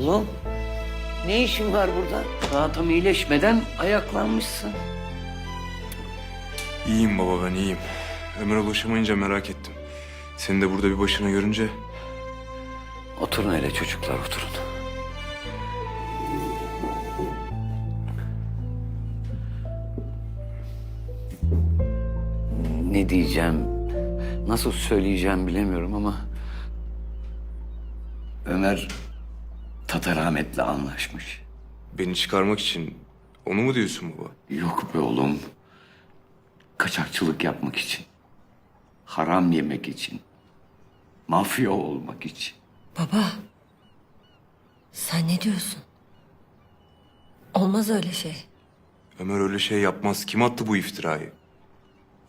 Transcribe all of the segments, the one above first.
Oğlum, ne işin var burada? Daha tam iyileşmeden ayaklanmışsın. İyiyim baba ben iyiyim. Ömer'e ulaşamayınca merak ettim. Seni de burada bir başına görünce Oturun hele çocuklar, oturun. Ne diyeceğim, nasıl söyleyeceğim bilemiyorum ama... Ömer Tatar Ahmet'le anlaşmış. beni çıkarmak için onu mu diyorsun baba? Yok be oğlum. Kaçakçılık yapmak için. Haram yemek için. Mafya olmak için. Baba. Sen ne diyorsun? Olmaz öyle şey. Ömer öyle şey yapmaz. Kim attı bu iftirayı?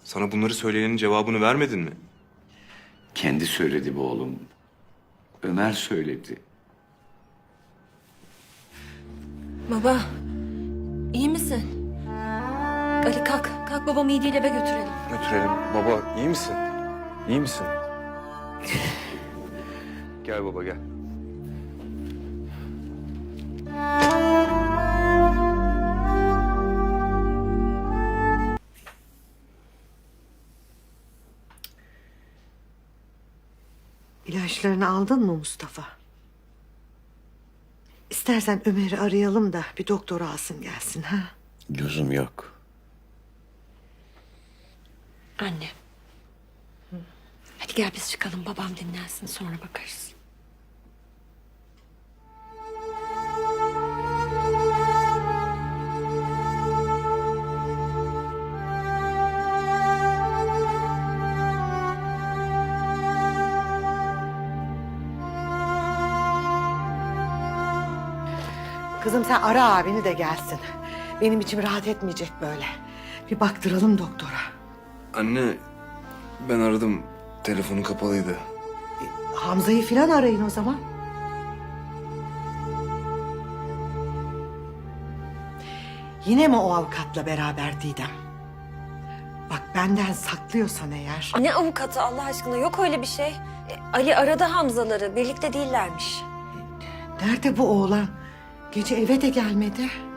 Sana bunları söyleyenin cevabını vermedin mi? Kendi söyledi bu oğlum. Ömer söyledi. Baba. iyi misin? Ali kalk. Kalk babamı iyi değil eve götürelim. Götürelim. Baba iyi misin? İyi misin? gel baba gel. İlaçlarını aldın mı Mustafa? İstersen Ömer'i arayalım da bir doktor alsın gelsin ha. Lüzum yok. Anne. Hadi gel biz çıkalım babam dinlensin sonra bakarız. Kızım sen ara abini de gelsin. Benim içim rahat etmeyecek böyle. Bir baktıralım doktora. Anne ben aradım. Telefonu kapalıydı. Hamza'yı filan arayın o zaman. Yine mi o avukatla beraber Didem? Bak benden saklıyorsan eğer. Ne avukatı Allah aşkına yok öyle bir şey. E, Ali aradı Hamzaları birlikte değillermiş. Nerede bu oğlan? Gece eve de gelmedi.